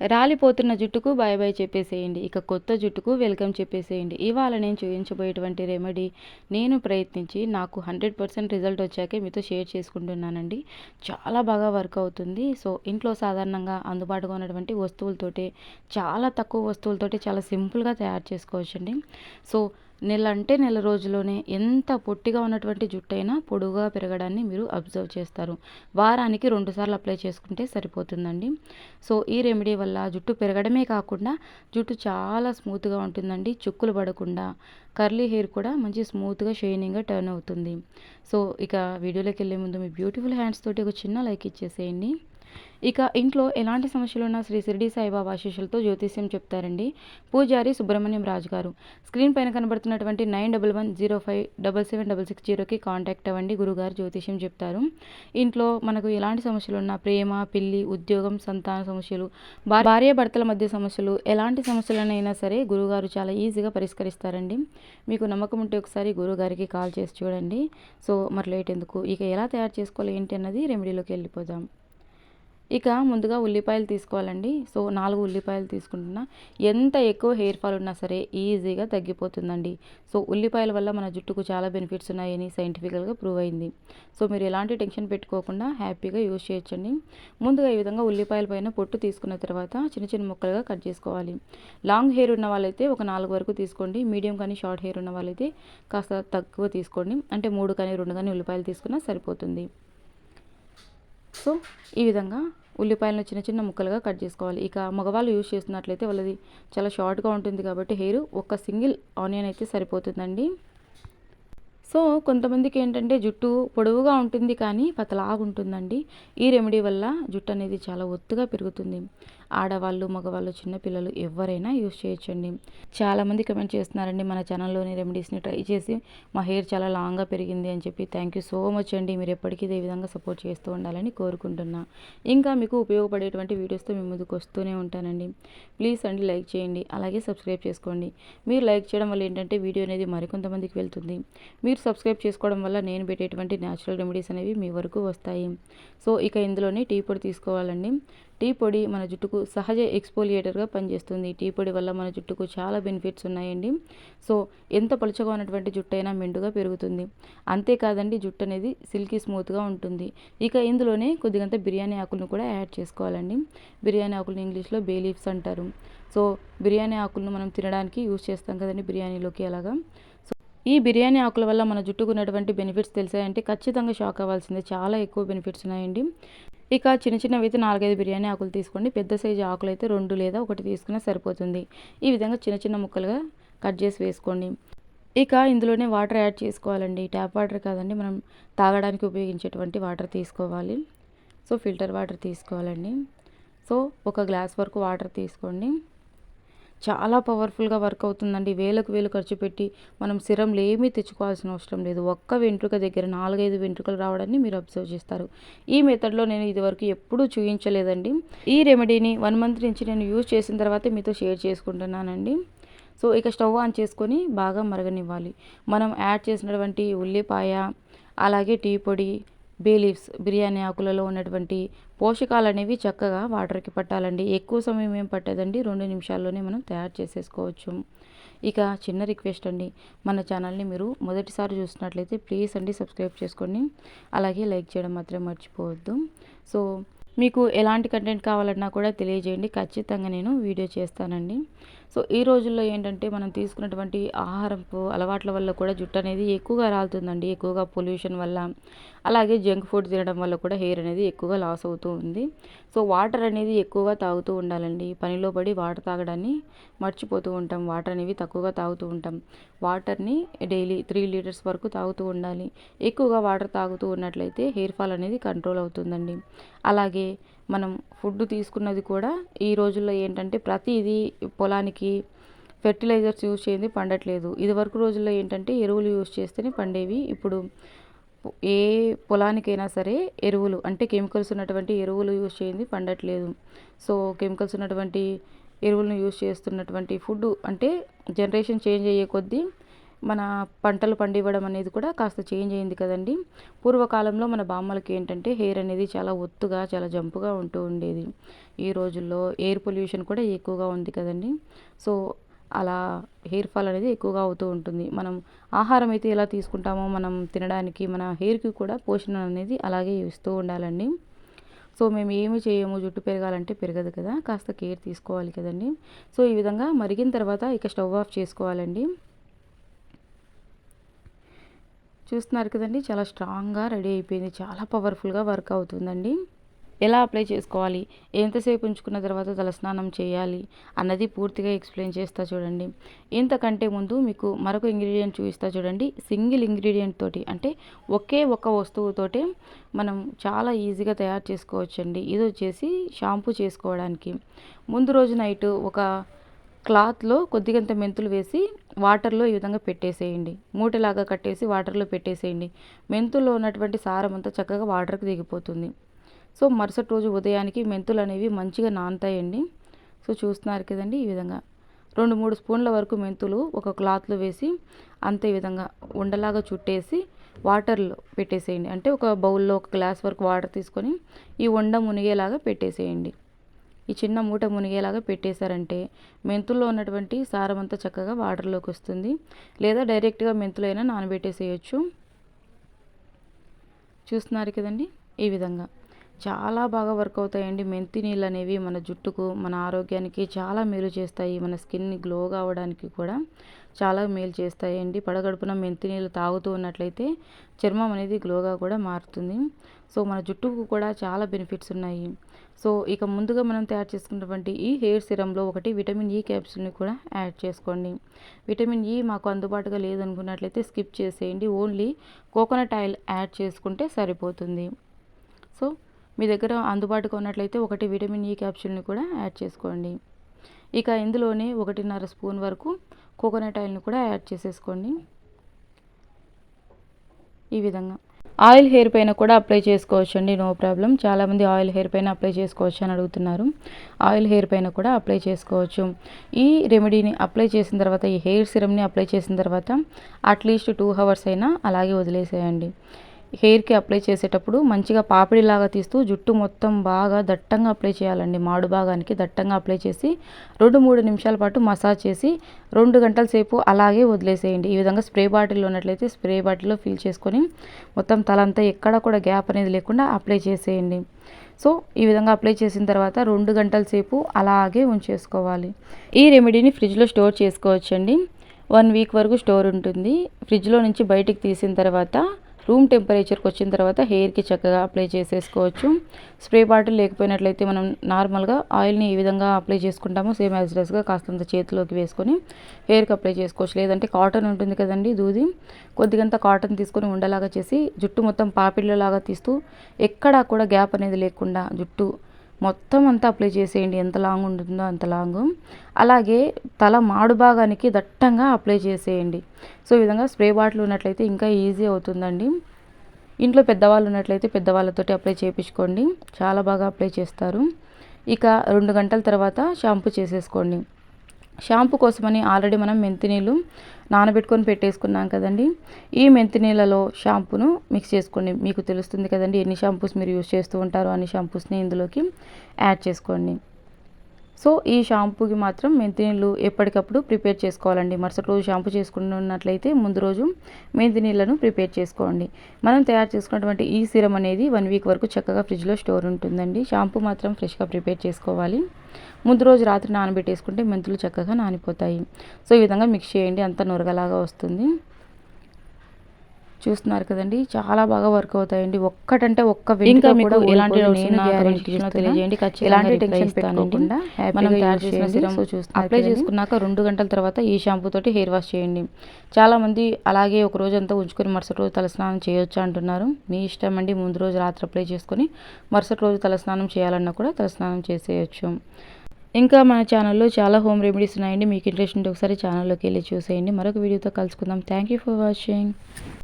రాలిపోతున్న జుట్టుకు bye bye చెప్పేసేయండి. ఇక కొత్త జుట్టుకు వెల్కమ్ చెప్పేసేయండి. ఇవాళ నేను చూపించబోయేటువంటి రెమెడీ నేను ప్రయత్నించి నాకు హండ్రెడ్ పర్సెంట్ రిజల్ట్ వచ్చాకే మీతో షేర్ చేసుకుంటున్నానండి. చాలా బాగా వర్క్ అవుతుంది. సో ఇంట్లో సాధారణంగా అందుబాటులో ఉన్నటువంటి వస్తువులతోటి చాలా తక్కువ వస్తువులతోటి చాలా సింపుల్గా తయారు చేసుకోవచ్చండి. సో నెల అంటే నెల రోజుల్లోనే ఎంత పొట్టిగా ఉన్నటువంటి జుట్టు అయినా పొడుగుగా పెరగడాన్ని మీరు అబ్జర్వ్ చేస్తారు. వారానికి రెండుసార్లు అప్లై చేసుకుంటే సరిపోతుందండి. సో ఈ రెమెడీ వల్ల జుట్టు పెరగడమే కాకుండా జుట్టు చాలా స్మూత్గా ఉంటుందండి. చుక్కులు పడకుండా కర్లీ హెయిర్ కూడా మంచి స్మూత్గా షైనింగ్గా టర్న్ అవుతుంది. సో ఇక వీడియోలోకి వెళ్ళే ముందు మీ బ్యూటిఫుల్ హ్యాండ్స్ తోటి ఒక చిన్న లైక్ ఇచ్చేసేయండి. ఇక ఇంట్లో ఎలాంటి సమస్యలు ఉన్నా శ్రీ షిరిడి సాయిబాబా ఆశీస్సులతో జ్యోతిష్యం చెప్తారండి. పూజారి సుబ్రహ్మణ్యం రాజు గారు. స్క్రీన్ పైన కనబడుతున్నటువంటి nine double one zero five double seven double six జీరోకి కాంటాక్ట్ అవ్వండి. గురుగారు జ్యోతిష్యం చెప్తారు. ఇంట్లో మనకు ఎలాంటి సమస్యలు ఉన్నా ప్రేమ పెళ్ళి ఉద్యోగం సంతాన సమస్యలు భార్య భర్తల మధ్య సమస్యలు ఎలాంటి సమస్యలనైనా సరే గురుగారు చాలా ఈజీగా పరిష్కరిస్తారండి. మీకు నమ్మకం ఉంటే ఒకసారి గురుగారికి కాల్ చేసి చూడండి. సో మరి లేట్ ఎందుకు? ఇక ఎలా తయారు చేసుకోవాలి ఏంటి అన్నది రెమెడీలోకి వెళ్ళిపోదాం. ఇక ముందుగా ఉల్లిపాయలు తీసుకోవాలండి. సో నాలుగు ఉల్లిపాయలు తీసుకుంటున్నా. ఎంత ఎక్కువ హెయిర్ ఫాల్ ఉన్నా సరే ఈజీగా తగ్గిపోతుందండి. సో ఉల్లిపాయల వల్ల మన జుట్టుకు చాలా బెనిఫిట్స్ ఉన్నాయని సైంటిఫికల్గా ప్రూవ్ అయింది. సో మీరు ఎలాంటి టెన్షన్ పెట్టుకోకుండా హ్యాపీగా యూజ్ చేయొచ్చండి. ముందుగా ఈ విధంగా ఉల్లిపాయల పైన పొట్టు తీసుకున్న తర్వాత చిన్న చిన్న ముక్కలుగా కట్ చేసుకోవాలి. లాంగ్ హెయిర్ ఉన్న వాళ్ళైతే ఒక నాలుగు వరకు తీసుకోండి. మీడియం కానీ షార్ట్ హెయిర్ ఉన్న వాళ్ళైతే కాస్త తక్కువ తీసుకోండి. అంటే మూడు కానీ రెండు కానీ ఉల్లిపాయలు తీసుకున్నా సరిపోతుంది. సో ఈ విధంగా ఉల్లిపాయలను చిన్న చిన్న ముక్కలుగా కట్ చేసుకోవాలి. ఇక మగవాళ్ళు యూజ్ చేస్తున్నట్లయితే వాళ్ళది చాలా షార్ట్గా ఉంటుంది కాబట్టి హెయిర్ ఒక సింగిల్ ఆనియన్ అయితే సరిపోతుందండి. సో కొంతమందికి ఏంటంటే జుట్టు పొడవుగా ఉంటుంది కానీ పతలాగుంటుందండి ఈ రెమెడీ వల్ల జుట్టు అనేది చాలా ఒత్తుగా పెరుగుతుంది. ఆడవాళ్ళు మగవాళ్ళు చిన్నపిల్లలు ఎవరైనా యూస్ చేయొచ్చండి. చాలామంది కమెంట్ చేస్తున్నారండి మన ఛానల్లోని రెమెడీస్ని ట్రై చేసి మా హెయిర్ చాలా లాంగ్గా పెరిగింది అని చెప్పి. థ్యాంక్ యూ సో మచ్ అండి. మీరు ఎప్పటికీ ఇదే విధంగా సపోర్ట్ చేస్తూ ఉండాలని కోరుకుంటున్నా. ఇంకా మీకు ఉపయోగపడేటువంటి వీడియోస్తో మీ ముందుకు వస్తూనే ఉంటానండి. ప్లీజ్ అండి లైక్ చేయండి. అలాగే సబ్స్క్రైబ్ చేసుకోండి. మీరు లైక్ చేయడం వల్ల ఏంటంటే వీడియో అనేది మరికొంతమందికి వెళ్తుంది. మీరు సబ్స్క్రైబ్ చేసుకోవడం వల్ల నేను పెట్టేటువంటి న్యాచురల్ రెమెడీస్ అనేవి మీ వరకు వస్తాయి. సో ఇక ఇందులోనే టీ పొడి తీసుకోవాలండి. టీ పొడి మన జుట్టుకు సహజ ఎక్స్పోలియేటర్గా పనిచేస్తుంది. టీ పొడి వల్ల మన జుట్టుకు చాలా బెనిఫిట్స్ ఉన్నాయండి. సో ఎంత పలుచగా ఉన్నటువంటి జుట్టు అయినా మెండుగా పెరుగుతుంది. అంతేకాదండి జుట్టు అనేది సిల్కీ స్మూత్గా ఉంటుంది. ఇక ఇందులోనే కొద్దిగంత బిర్యానీ ఆకులను కూడా యాడ్ చేసుకోవాలండి. బిర్యానీ ఆకులను ఇంగ్లీష్లో బే లీవ్స్ అంటారు. సో బిర్యానీ ఆకులను మనం తినడానికి యూజ్ చేస్తాం కదండి బిర్యానీలోకి అలాగా. ఈ బిర్యానీ ఆకుల వల్ల మన జుట్టుకు ఉన్నటువంటి బెనిఫిట్స్ తెలిసాయంటే ఖచ్చితంగా షాక్ అవ్వాల్సిందే. చాలా ఎక్కువ బెనిఫిట్స్ ఉన్నాయండి. ఇక చిన్న చిన్నవి అయితే నాలుగైదు బిర్యానీ ఆకులు తీసుకోండి. పెద్ద సైజు ఆకులు అయితే రెండు లేదా ఒకటి తీసుకున్నా సరిపోతుంది. ఈ విధంగా చిన్న చిన్న ముక్కలుగా కట్ చేసి వేసుకోండి. ఇక ఇందులోనే వాటర్ యాడ్ చేసుకోవాలండి. ట్యాప్ వాటర్ కాదండి మనం తాగడానికి ఉపయోగించేటువంటి వాటర్ తీసుకోవాలి. సో ఫిల్టర్ వాటర్ తీసుకోవాలండి. సో ఒక గ్లాస్ వరకు వాటర్ తీసుకోండి. చాలా పవర్ఫుల్గా వర్క్ అవుతుందండి. వేలకు వేలు ఖర్చు పెట్టి మనం సిరంలు ఏమీ తెచ్చుకోవాల్సిన అవసరం లేదు. ఒక్క వెంట్రుక దగ్గర నాలుగైదు వెంట్రుకలు రావడాన్ని మీరు అబ్జర్వ్ చేస్తారు. ఈ మెథడ్లో నేను ఇదివరకు ఎప్పుడూ చూపించలేదండి ఈ రెమెడీని వన్ మంత్ నుంచి నేను యూజ్ చేసిన తర్వాత మీతో షేర్ చేసుకుంటున్నానండి. సో ఇక స్టవ్ ఆన్ చేసుకొని బాగా మరగనివ్వాలి. మనం యాడ్ చేసినటువంటి ఉల్లిపాయ అలాగే టీ పొడి బే లీవ్స్ బిర్యానీ ఆకులలో ఉన్నటువంటి పోషకాలు అనేవి చక్కగా వాటర్కి పట్టాలండి. ఎక్కువ సమయం ఏం పట్టదండి? రెండు నిమిషాల్లోనే మనం తయారు చేసేసుకోవచ్చు. ఇక చిన్న రిక్వెస్ట్ అండి. మన ఛానల్ని మీరు మొదటిసారి చూసినట్లయితే ప్లీజ్ అండి సబ్స్క్రైబ్ చేసుకోండి అలాగే లైక్ చేయడం మాత్రం మర్చిపోవద్దు. సో మీకు ఎలాంటి కంటెంట్ కావాలన్నా కూడా తెలియజేయండి. ఖచ్చితంగా నేను వీడియో చేస్తానండి. సో ఈ రోజుల్లో ఏంటంటే మనం తీసుకున్నటువంటి ఆహారపు అలవాట్ల వల్ల కూడా జుట్టు అనేది ఎక్కువగా రాలుతుందండి. ఎక్కువగా పొల్యూషన్ వల్ల అలాగే జంక్ ఫుడ్ తినడం వల్ల కూడా హెయిర్ అనేది ఎక్కువగా లాస్ అవుతూ ఉంది. సో వాటర్ అనేది ఎక్కువగా తాగుతూ ఉండాలండి. పనిలో పడి వాటర్ తాగడాన్ని మర్చిపోతూ ఉంటాం. వాటర్ అనేవి తక్కువగా తాగుతూ ఉంటాం. వాటర్ని డైలీ త్రీ లీటర్స్ వరకు తాగుతూ ఉండాలి. ఎక్కువగా వాటర్ తాగుతూ ఉన్నట్లయితే హెయిర్ ఫాల్ అనేది కంట్రోల్ అవుతుందండి. అలాగే మనం ఫుడ్ తీసుకున్నది కూడా ఈ రోజుల్లో ఏంటంటే ప్రతిదీ పొలానికి ఫెర్టిలైజర్స్ యూజ్ చేయండి పండట్లేదు. ఇది వరకు రోజుల్లో ఏంటంటే ఎరువులు యూజ్ చేస్తేనే పండేవి. ఇప్పుడు ఏ పొలానికైనా సరే ఎరువులు అంటే కెమికల్స్ ఉన్నటువంటి ఎరువులు యూజ్ చేయండి పండట్లేదు. సో కెమికల్స్ ఉన్నటువంటి ఎరువులను యూజ్ చేస్తున్నటువంటి ఫుడ్ అంటే జనరేషన్ చేంజ్ అయ్యే కొద్దీ మన పంటలు పండివ్వడం అనేది కూడా కాస్త చేంజ్ అయింది కదండి. పూర్వకాలంలో మన బామ్మలకి ఏంటంటే హెయిర్ అనేది చాలా ఒత్తుగా చాలా జంపుగా ఉంటూ ఉండేది. ఈ రోజుల్లో ఎయిర్ పొల్యూషన్ కూడా ఎక్కువగా ఉంది కదండి. సో అలా హెయిర్ ఫాల్ అనేది ఎక్కువగా అవుతూ ఉంటుంది. మనం ఆహారం అయితే ఎలా తీసుకుంటామో మనం తినడానికి మన హెయిర్కి కూడా పోషణ అనేది అలాగే ఇస్తూ ఉండాలండి. సో మేము ఏమి చేయము జుట్టు పెరగాలంటే పెరగదు కదా కాస్త కేర్ తీసుకోవాలి కదండి. సో ఈ విధంగా మరిగిన తర్వాత ఇక స్టవ్ ఆఫ్ చేసుకోవాలండి. చూస్తున్నారు కదండి చాలా స్ట్రాంగ్గా రెడీ అయిపోయింది. చాలా పవర్ఫుల్గా వర్క్ అవుతుందండి. ఎలా అప్లై చేసుకోవాలి? ఎంతసేపు ఉంచుకున్న తర్వాత తలస్నానం చేయాలి అన్నది పూర్తిగా ఎక్స్ప్లెయిన్ చేస్తా చూడండి. ఇంతకంటే ముందు మీకు మరొక ఇంగ్రీడియంట్ చూపిస్తా చూడండి. సింగిల్ ఇంగ్రీడియంట్ తోటి అంటే ఒకే ఒక వస్తువుతోటే మనం చాలా ఈజీగా తయారు చేసుకోవచ్చండి. ఇది వచ్చేసి షాంపూ చేసుకోవడానికి. ముందు రోజు నైట్ ఒక క్లాత్లో కొద్దిగంత మెంతులు వేసి వాటర్లో ఈ విధంగా పెట్టేసేయండి. మూటలాగా కట్టేసి వాటర్లో పెట్టేసేయండి. మెంతుల్లో ఉన్నటువంటి సారం అంతా చక్కగా వాటర్కి దిగిపోతుంది. సో మరుసటి రోజు ఉదయానికి మెంతులు అనేవి మంచిగా నానతాయండి. సో చూస్తున్నారు కదండి ఈ విధంగా. రెండు మూడు స్పూన్ల వరకు మెంతులు ఒక క్లాత్లో వేసి అంతే విధంగా ఉండలాగా చుట్టేసి వాటర్లో పెట్టేసేయండి. అంటే ఒక బౌల్లో ఒక గ్లాస్ వరకు వాటర్ తీసుకొని ఈ వండ మునిగేలాగా పెట్టేసేయండి. ఈ చిన్న మూట మునిగేలాగా పెట్టేశారంటే మెంతుల్లో ఉన్నటువంటి సారం అంతా చక్కగా వాటర్లోకి వస్తుంది. లేదా డైరెక్ట్గా మెంతులైనా నానబెట్టేసేయచ్చు. చూస్తున్నారు కదండి? ఈ విధంగా. చాలా బాగా వర్క్ అవుతాయండి. మెంతి నీళ్ళు అనేవి మన జుట్టుకు మన ఆరోగ్యానికి చాలా మేలు చేస్తాయి. మన స్కిన్ గ్లో కావడానికి కూడా చాలా మేలు చేస్తాయండి. పడగడుపున మెంతి నీళ్ళు తాగుతూ ఉన్నట్లయితే చర్మం అనేది గ్లోగా కూడా మారుతుంది. సో మన జుట్టుకు కూడా చాలా బెనిఫిట్స్ ఉన్నాయి. సో ఇక ముందుగా మనం తయారు చేసుకున్నటువంటి ఈ హెయిర్ సిరంలో ఒకటి విటమిన్ ఈ క్యాప్సూల్ని కూడా యాడ్ చేసుకోండి. విటమిన్ ఈ మాకు అందుబాటుగా లేదనుకున్నట్లయితే స్కిప్ చేసేయండి. ఓన్లీ కోకోనట్ ఆయిల్ యాడ్ చేసుకుంటే సరిపోతుంది. సో మీ దగ్గర అందుబాటుగా ఉన్నట్లయితే ఒకటి విటమిన్ ఈ క్యాప్సూల్ని కూడా యాడ్ చేసుకోండి. ఇక ఇందులోనే ఒకటిన్నర స్పూన్ వరకు కోకోనట్ ఆయిల్ని కూడా యాడ్ చేసేసుకోండి. ఈ విధంగా. ఆయిల్ హెయిర్ పైన కూడా అప్లై చేసుకోవచ్చు అండి నో ప్రాబ్లం. చాలామంది ఆయిల్ హెయిర్ పైన అప్లై చేసుకోవచ్చు అని అడుగుతున్నారు. ఆయిల్ హెయిర్ పైన కూడా అప్లై చేసుకోవచ్చు. ఈ రెమెడీని అప్లై చేసిన తర్వాత ఈ హెయిర్ సిరమ్ని అప్లై చేసిన తర్వాత అట్లీస్ట్ టూ అవర్స్ అయినా అలాగే వదిలేసేయండి. హెయిర్కి అప్లై చేసేటప్పుడు మంచిగా పాపిడిలాగా తీస్తూ జుట్టు మొత్తం బాగా దట్టంగా అప్లై చేయాలండి. మాడు భాగానికి దట్టంగా అప్లై చేసి రెండు మూడు నిమిషాల పాటు మసాజ్ చేసి రెండు గంటల సేపు అలాగే వదిలేసేయండి. ఈ విధంగా స్ప్రే బాటిల్లో ఉన్నట్లయితే స్ప్రే బాటిల్లో ఫిల్ చేసుకొని మొత్తం తలంతా ఎక్కడ కూడా గ్యాప్ అనేది లేకుండా అప్లై చేసేయండి. సో ఈ విధంగా అప్లై చేసిన తర్వాత రెండు గంటల సేపు అలాగే ఉంచేసుకోవాలి. ఈ రెమెడీని ఫ్రిడ్జ్లో స్టోర్ చేసుకోవచ్చండి. వన్ వీక్ వరకు స్టోర్ ఉంటుంది. ఫ్రిడ్జ్లో నుంచి బయటికి తీసిన తర్వాత రూమ్ టెంపరేచర్కి వచ్చిన తర్వాత హెయిర్కి చక్కగా అప్లై చేసేసుకోవచ్చు. స్ప్రే బాటిల్ లేకపోయినట్లయితే మనం నార్మల్గా ఆయిల్ని ఈ విధంగా అప్లై చేసుకుంటాము. సేమ్ యాజ్ డ్రెస్గా కాస్తంత చేతిలోకి వేసుకొని హెయిర్కి అప్లై చేసుకోవచ్చు. లేదంటే కాటన్ ఉంటుంది కదండి దూది. కొద్దిగంత కాటన్ తీసుకొని ఉండలాగా చేసి జుట్టు మొత్తం పాపిళ్ళలాగా తీస్తూ ఎక్కడా కూడా గ్యాప్ అనేది లేకుండా జుట్టు మొత్తం అంతా అప్లై చేసేయండి. ఎంత లాంగ్ ఉంటుందో అంత లాంగ్ అలాగే తల మాడు భాగానికి దట్టంగా అప్లై చేసేయండి. సో ఈ విధంగా స్ప్రే బాటిల్ ఉన్నట్లయితే ఇంకా ఈజీ అవుతుందండి. ఇంట్లో పెద్దవాళ్ళు ఉన్నట్లయితే పెద్దవాళ్ళతోటి అప్లై చేయించుకోండి చాలా బాగా అప్లై చేస్తారు. ఇక రెండు గంటల తర్వాత షాంపూ చేసేసుకోండి. షాంపూ కోసమని ఆల్రెడీ మనం మెంతి నీళ్ళు నానబెట్టుకొని పెట్టేసుకున్నాం కదండి. ఈ మెంతి నీళ్ళలో షాంపూను మిక్స్ చేసుకోండి. మీకు తెలుస్తుంది కదండి ఎన్ని షాంపూస్ మీరు యూస్ చేస్తూ ఉంటారో అన్ని షాంపూస్ని ఇందులోకి యాడ్ చేసుకోండి. సో ఈ షాంపూకి మాత్రం మెంతి నీళ్ళు ఎప్పటికప్పుడు ప్రిపేర్ చేసుకోవాలండి. మరుసటి రోజు షాంపూ చేసుకున్నట్లయితే ముందు రోజు మెంతి నీళ్ళను ప్రిపేర్ చేసుకోండి. మనం తయారు చేసుకున్నటువంటి ఈ సిరం అనేది వన్ వీక్ వరకు చక్కగా ఫ్రిడ్జ్లో స్టోర్ ఉంటుందండి. షాంపూ మాత్రం ఫ్రెష్గా ప్రిపేర్ చేసుకోవాలి. ముందు రోజు రాత్రి నానబెట్టేసుకుంటే మెంతులు చక్కగా నానిపోతాయి. సో ఈ విధంగా మిక్స్ చేయండి. అంత నురగలాగా వస్తుంది. చూస్తున్నారు కదండి. చాలా బాగా వర్క్ అవుతాయండి. ఒక్కటంటే ఒక్క ఇంకా మీకు ఎలాంటి తెలియజేయండి. ఎలాంటి టెన్షన్ పెట్టుకోకుండా మనం తయారు చేసిన సిరం అప్లై చేసుకున్నాక రెండు గంటల తర్వాత ఈ షాంపూ తోటి హెయిర్ వాష్ చేయండి. చాలా మంది అలాగే ఒక రోజు అంతా ఉంచుకొని మరుసటి రోజు తలస్నానం చేయొచ్చు అంటున్నారు. మీ ఇష్టం అండి. ముందు రోజు రాత్రి అప్లై చేసుకొని మరుసటి రోజు తలస్నానం చేయాలన్నా కూడా తలస్నానం చేసేయచ్చు. ఇంకా మన ఛానల్లో చాలా హోమ్ రెమెడీస్ ఉన్నాయండి. మీకు ఇంట్రెస్ట్ ఉంటే ఒకసారి ఛానల్లోకి వెళ్ళి చూసేయండి. మరొక వీడియోతో కలుసుకుందాం. Thank you for watching